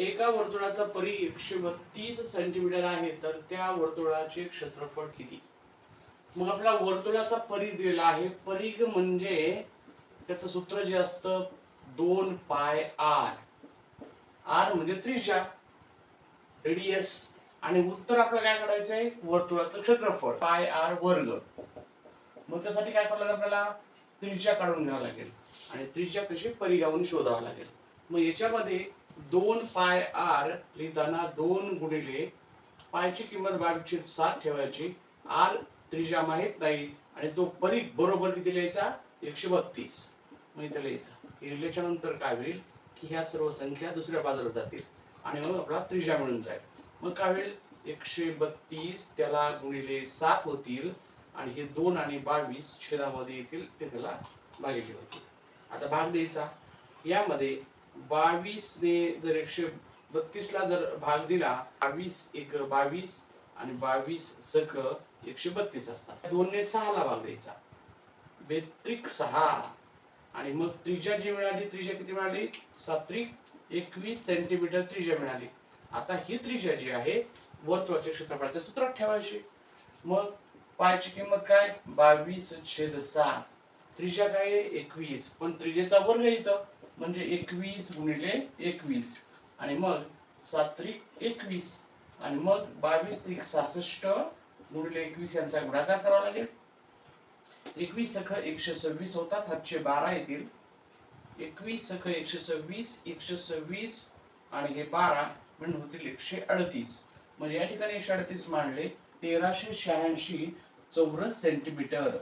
एका वर्तुळाचा परी एकशे बत्तीस सेंटीमीटर आहे तर त्या वर्तुळाचे क्षेत्रफळ किती? मग आपला वर्तुळाचा परीघ दिलेला आहे. परीघ म्हणजे त्याचं सूत्र जे असतं दोन पाय आर. आर म्हणजे त्रिज्या रेडियस आणि उत्तर आपल्याला काय काढायचं आहे? वर्तुळाचं क्षेत्रफळ पाय आर वर्ग. मग त्यासाठी काय करावं लागेल आपल्याला? त्रिज्या काढून घ्यावं लागेल. आणि त्रिज्या कशी? परिघावून शोधावं लागेल. मग याच्यामध्ये दोन पाय आर लिहिताना दोन गुणिले पायची किंमत बावीसशे सात ठेवायची. आर त्रिज्या माहीत नाही आणि तो परीघ बरोबर किती लिहायचा? एकशे बत्तीस. म्हणजे लिहायचा. लिहिल्याच्या नंतर काय होईल? की ह्या सर्व संख्या दुसऱ्या बाजूला जातील. आणि मग आपला त्रिज्या मिळून जाईल. मग काय होईल? एकशे बत्तीस त्याला गुणिले सात होतील आणि हे दोन आणि बावीस छेदामध्ये येतील ते त्याला भागिले होतील. आता भाग द्यायचा. यामध्ये बावीसने जर एकशे बत्तीसला जर भाग दिला बावीस एक बावीस आणि बावीस सख एकशे बत्तीस असतात. दोनने सहाला भाग द्यायचा. बेत्रिक सहा आणि मग त्रिज्या जी मिळाली त्रिज्या किती मिळाली? सात्रिक एकवीस सेंटीमीटर त्रिज्या मिळाली. आता ही त्रिज्या जी आहे वर्तुळाच्या क्षेत्रफळाच्या सूत्रात ठेवायची. मग पायची किंमत काय? बावीस छेद सात. त्रिज्या काय? आहे एकवीस. पण त्रिजेचा वर्ग आहे इथं. म्हणजे एकवीस गुणिले एकवीस. आणि मग सात्रिक एकवीस. आणि मग बावीस त्रिक सहासष्ट गुणिले एकवीस यांचा गुणाकार करावा लागेल. एकवीस सख एकशे सव्वीस होतात हातशे बारा येतील. एकवीस सख एकशे सव्वीस एकशे सव्वीस आणि हे बारा म्हणून होतील एकशे अडतीस. म्हणजे या ठिकाणी एकशे अडतीस मांडले तेराशे शहाऐंशी चौरस सेंटीमीटर.